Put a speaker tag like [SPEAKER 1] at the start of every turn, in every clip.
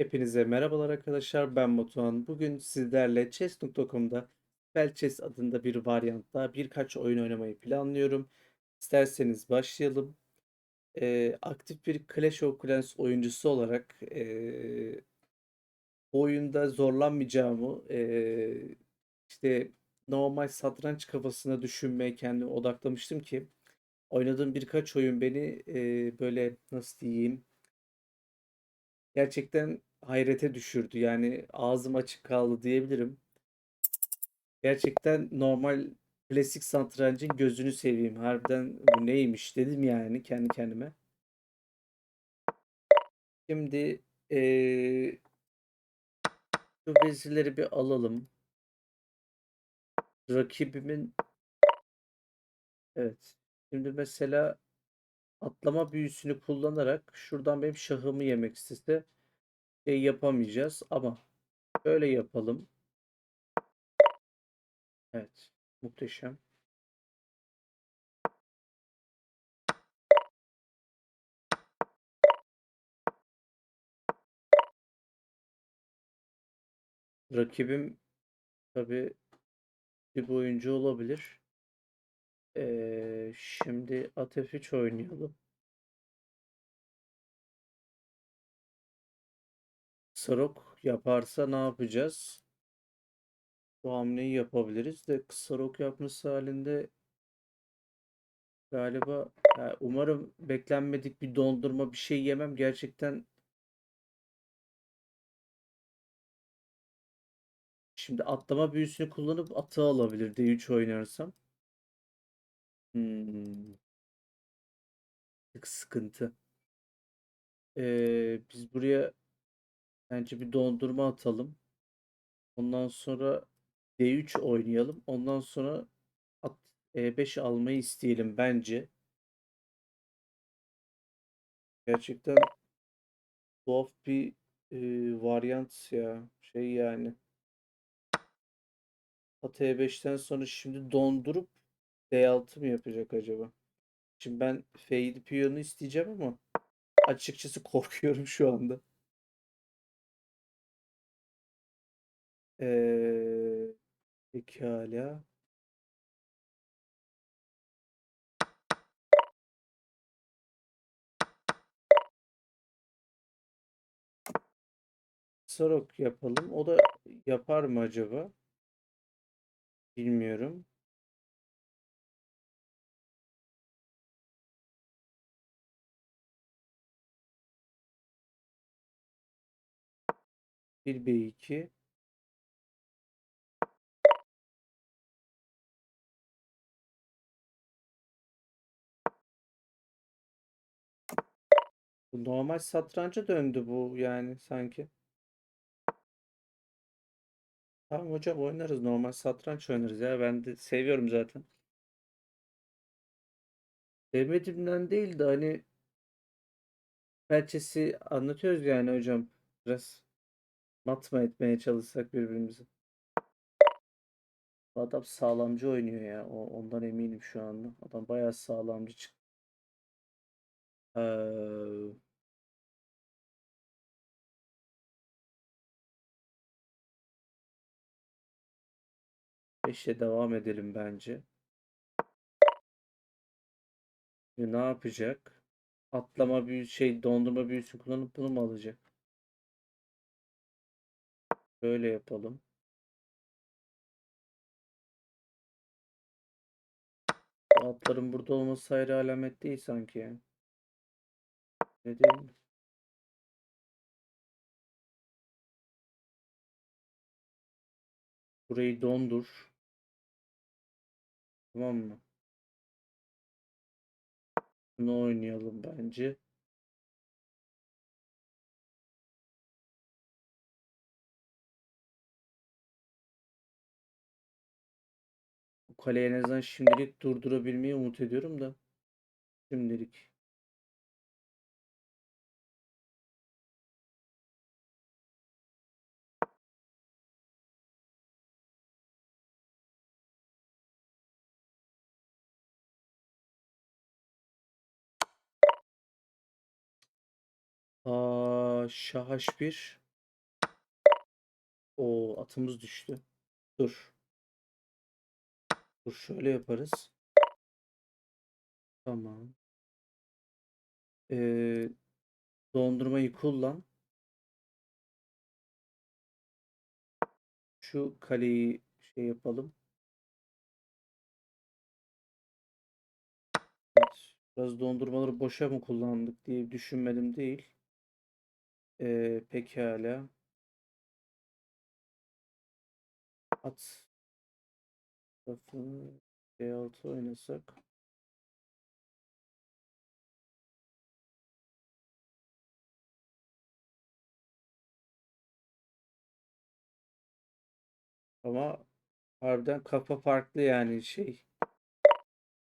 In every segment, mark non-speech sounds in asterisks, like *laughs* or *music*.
[SPEAKER 1] Hepinize merhabalar arkadaşlar. Ben Batuhan. Bugün sizlerle Chess.com'da Spell Chess adında bir varyantta birkaç oyun oynamayı planlıyorum. İsterseniz başlayalım. Ee, aktif bir Clash of Clans oyuncusu olarak ee, oyunda zorlanmayacağımı ee, işte normal satranç kafasına düşünmeye kendimi odaklamıştım ki oynadığım birkaç oyun beni ee, böyle nasıl diyeyim Gerçekten hayrete düşürdü. Yani ağzım açık kaldı diyebilirim. Gerçekten normal klasik satrancın gözünü seveyim. Harbiden bu neymiş dedim yani kendi kendime. Şimdi eee şu vezirleri bir alalım. Rakibimin evet. Şimdi mesela atlama büyüsünü kullanarak şuradan benim şahımı yemek istese şey yapamayacağız ama şöyle yapalım. Evet. Muhteşem. Rakibim tabii bir oyuncu olabilir. Ee, şimdi at F3 oynayalım. Sarok yaparsa ne yapacağız? Bu hamleyi yapabiliriz de kısa rok yapması halinde galiba ya umarım beklenmedik bir dondurma bir şey yemem. Gerçekten şimdi atlama büyüsünü kullanıp atı alabilir D3 oynarsam. Hmm. Sıkıntı. Ee, biz buraya bence bir dondurma atalım. Ondan sonra D3 oynayalım. Ondan sonra at E5 almayı isteyelim bence. Gerçekten tuhaf bir e, varyant ya. Şey yani. At E5'ten sonra şimdi dondurup D6 mı yapacak acaba? Şimdi ben fade piyonu isteyeceğim ama açıkçası *laughs* korkuyorum şu anda. Ee, pekala. Sorok yapalım. O da yapar mı acaba? Bilmiyorum. Bir B2. Normal satranca döndü bu yani sanki. Tamam hocam oynarız. Normal satranç oynarız ya. Ben de seviyorum zaten. Sevmediğimden değil de hani pençesi anlatıyoruz yani hocam. Biraz matma etmeye çalışsak birbirimizi. Adam sağlamcı oynuyor ya. O, ondan eminim şu anda. Adam bayağı sağlamcı çıktı. Ee, beşe devam edelim bence. Şimdi ne yapacak? Atlama büyü şey dondurma büyüsü kullanıp bunu mu alacak? Böyle yapalım. Atların burada olması ayrı alamet değil sanki yani. Ne? Burayı dondur. Tamam mı? Bunu oynayalım bence. Bu kaleyi en azından şimdilik durdurabilmeyi umut ediyorum da. Şimdilik. Aa, şah H1. O atımız düştü. Dur. Dur şöyle yaparız. Tamam. Ee, dondurmayı kullan. Şu kaleyi şey yapalım. Evet. Biraz dondurmaları boşa mı kullandık diye düşünmedim değil. Ee, pekala. At. Tarafını D6 oynasak. Ama harbiden kafa farklı yani şey.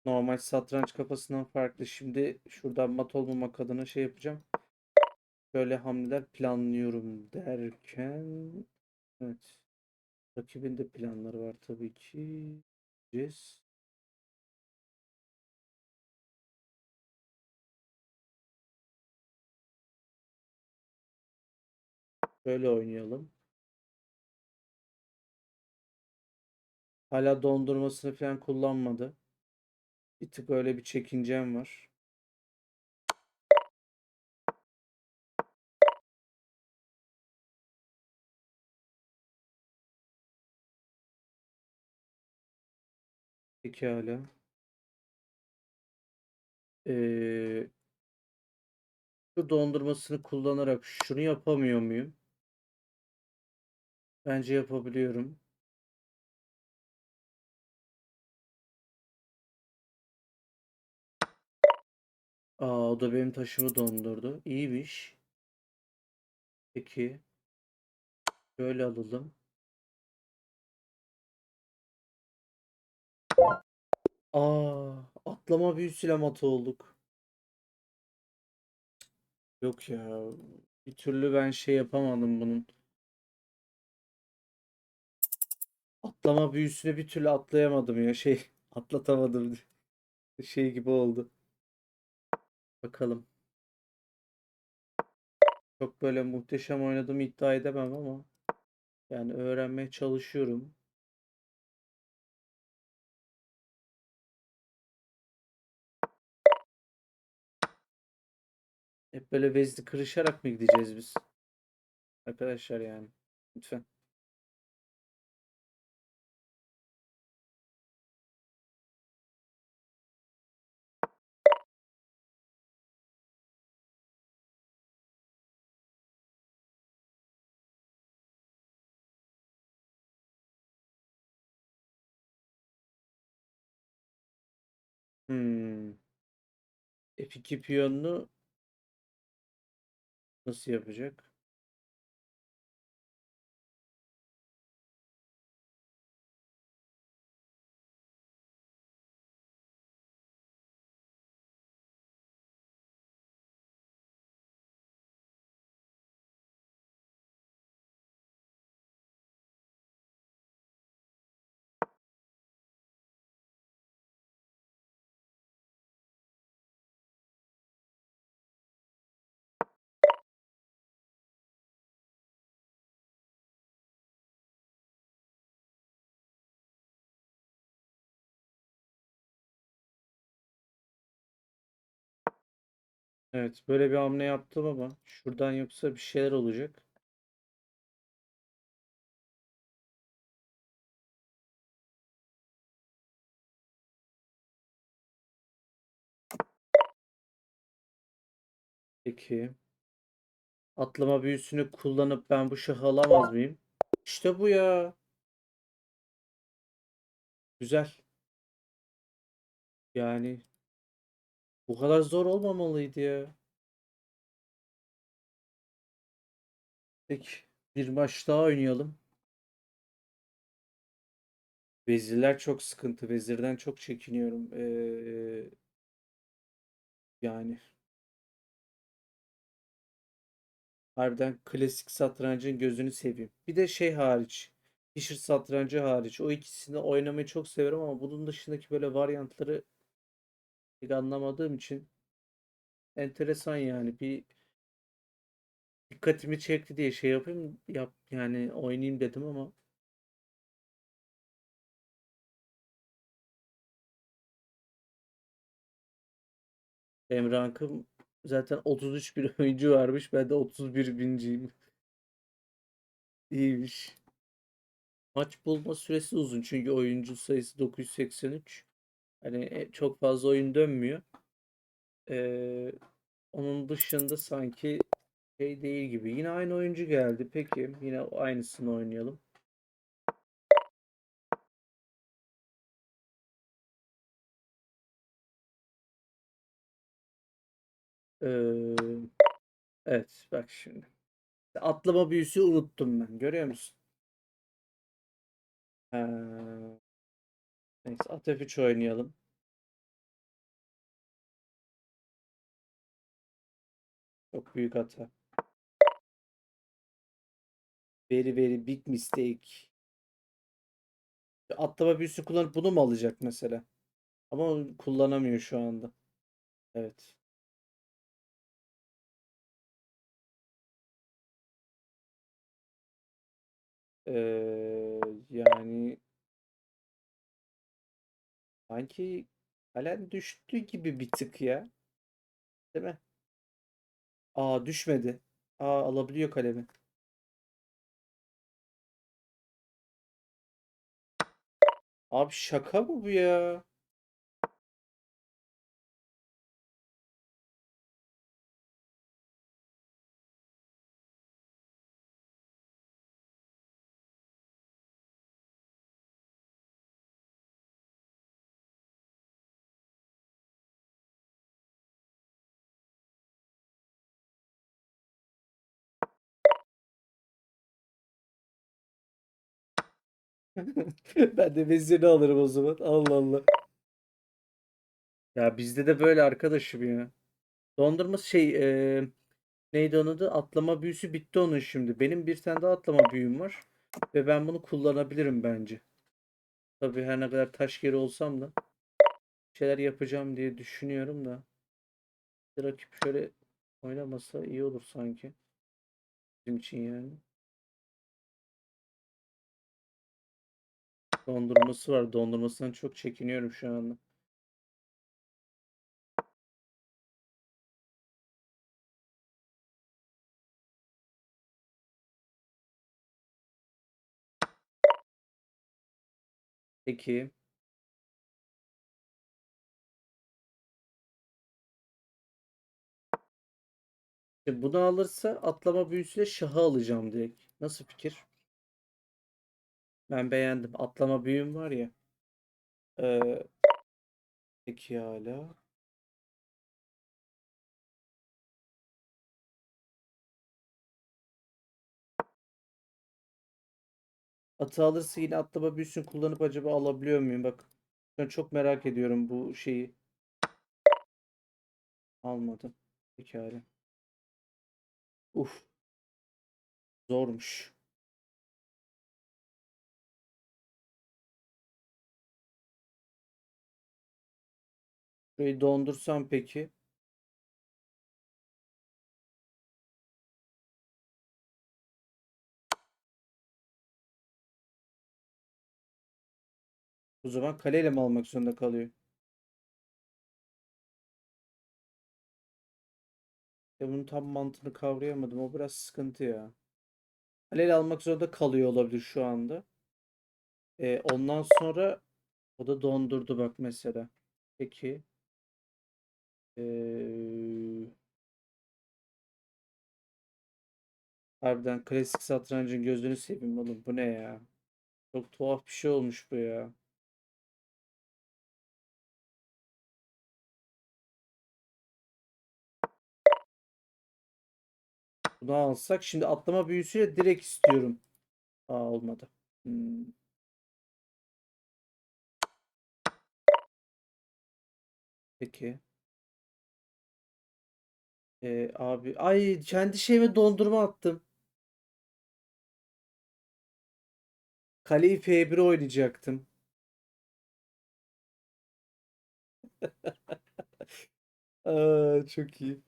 [SPEAKER 1] Normal satranç kafasından farklı. Şimdi şuradan mat olmamak adına şey yapacağım. Böyle hamleler planlıyorum derken evet. Rakibin de planları var tabii ki. Yes. Böyle oynayalım. Hala dondurmasını falan kullanmadı. Bir tık öyle bir çekincem var. Pekala. Ee, şu dondurmasını kullanarak şunu yapamıyor muyum? Bence yapabiliyorum. Aa, o da benim taşımı dondurdu. İyiymiş. Peki. Şöyle alalım. Aa, atlama büyüsüyle mat olduk. Yok ya. Bir türlü ben şey yapamadım bunun. Atlama büyüsüne bir türlü atlayamadım ya. Şey *laughs* atlatamadım. *laughs* Şey gibi oldu. Bakalım. Çok böyle muhteşem oynadığımı iddia edemem ama yani öğrenmeye çalışıyorum. Hep böyle vezli kırışarak mı gideceğiz biz? Arkadaşlar yani. Lütfen. Hmm. F2 piyonunu nasıl yapacak? Evet, böyle bir hamle yaptım ama şuradan yoksa bir şeyler olacak. Peki. Atlama büyüsünü kullanıp ben bu şahı alamaz mıyım? İşte bu ya. Güzel. Yani bu kadar zor olmamalıydı ya. Peki. Bir maç daha oynayalım. Vezirler çok sıkıntı. Vezirden çok çekiniyorum. Ee, yani harbiden klasik satrancın gözünü seveyim. Bir de şey hariç. Fischer satrancı hariç. O ikisini oynamayı çok severim ama bunun dışındaki böyle varyantları pek anlamadığım için enteresan yani. Bir dikkatimi çekti diye şey yapayım yap yani oynayayım dedim ama benim zaten 33 bir *laughs* oyuncu varmış. Ben de 31 binciyim. İyiymiş. Maç bulma süresi uzun çünkü oyuncu sayısı 983. Hani e, çok fazla oyun dönmüyor. Ee, onun dışında sanki şey değil gibi. Yine aynı oyuncu geldi. Peki yine aynısını oynayalım. Ee, evet bak şimdi. Atlama büyüsü unuttum ben. Görüyor musun? Ha. Neyse at F3 oynayalım. Çok büyük hata. Very very big mistake. Atlama büyüsü kullanıp bunu mu alacak mesela? Ama kullanamıyor şu anda. Evet. Ee, yani sanki kalen düştü gibi bir tık ya. Değil mi? Aa düşmedi. Aa alabiliyor kalemi. Abi şaka mı bu ya? *laughs* Ben de vezirini alırım o zaman. Allah Allah. Ya bizde de böyle arkadaşım ya. Dondurma şey e, neydi onun adı? Atlama büyüsü bitti onun şimdi. Benim bir tane daha atlama büyüm var. Ve ben bunu kullanabilirim bence. Tabii her ne kadar taş geri olsam da şeyler yapacağım diye düşünüyorum da. Rakip şöyle oynamasa iyi olur sanki. Bizim için yani. Dondurması var. Dondurmasından çok çekiniyorum şu anda. Peki. Şimdi bunu alırsa atlama büyüsüyle şahı alacağım direkt. Nasıl fikir? Ben beğendim. Atlama büyüm var ya. Ee, peki hala. Atı alırsa yine atlama büyüsünü kullanıp acaba alabiliyor muyum? Bak. Ben çok merak ediyorum bu şeyi. Almadım. Pekala. Uf. Zormuş. Şurayı dondursam peki. O zaman kaleyle mi almak zorunda kalıyor? Ya bunun tam mantığını kavrayamadım. O biraz sıkıntı ya. Kaleyle almak zorunda kalıyor olabilir şu anda. Ee, ondan sonra o da dondurdu bak mesela. Peki. Ee, harbiden klasik satrancın gözünü seveyim oğlum. Bu ne ya? Çok tuhaf bir şey olmuş bu ya. Bunu alsak şimdi atlama büyüsüyle direkt istiyorum. Aa olmadı. Hmm. Peki. Eee, abi. Ay kendi şeyime dondurma attım. Kaleyi F1 oynayacaktım. *laughs* Aa, çok iyi.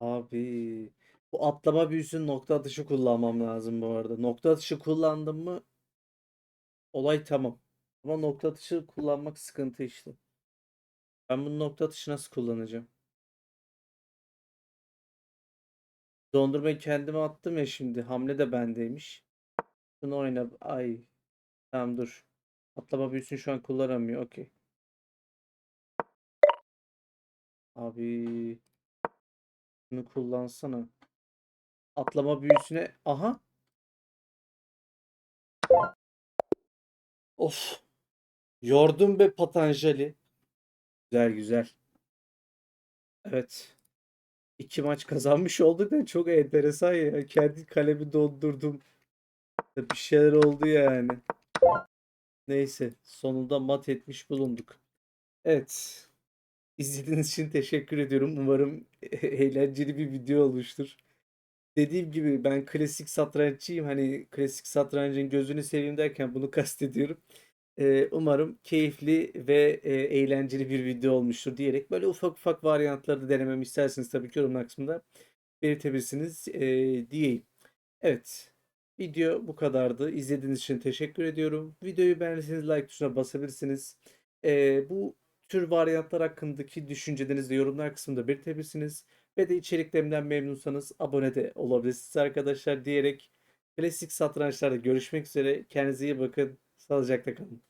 [SPEAKER 1] Abi. Bu atlama büyüsünü nokta atışı kullanmam lazım bu arada. Nokta atışı kullandım mı olay tamam. Ama nokta atışı kullanmak sıkıntı işte. Ben bunu nokta atışı nasıl kullanacağım? Dondurmayı kendime attım ya şimdi. Hamle de bendeymiş. Bunu oyna. Ay. Tamam dur. Atlama büyüsünü şu an kullanamıyor. Okey. Abi. Bunu kullansana. Atlama büyüsüne. Aha. Of. Yordum be Patanjali. Güzel güzel. Evet. İki maç kazanmış olduk da çok enteresan ya. Kendi kalemi dondurdum. Bir şeyler oldu yani. Neyse. Sonunda mat etmiş bulunduk. Evet. İzlediğiniz için teşekkür ediyorum. Umarım *laughs* eğlenceli bir video olmuştur. Dediğim gibi ben klasik satranççıyım. Hani klasik satrancın gözünü seveyim derken bunu *laughs* kastediyorum. Ee, umarım keyifli ve e, eğlenceli bir video olmuştur diyerek böyle ufak ufak varyantları da denememi isterseniz tabii ki yorumlar kısmında belirtebilirsiniz e, diyeyim. Evet. Video bu kadardı. İzlediğiniz için teşekkür ediyorum. Videoyu beğendiyseniz like tuşuna basabilirsiniz. Ee, bu tür varyantlar hakkındaki düşüncelerinizi yorumlar kısmında belirtebilirsiniz. Ve de içeriklerimden memnunsanız abone de olabilirsiniz arkadaşlar diyerek klasik satrançlarda görüşmek üzere. Kendinize iyi bakın. Sağlıcakla kalın.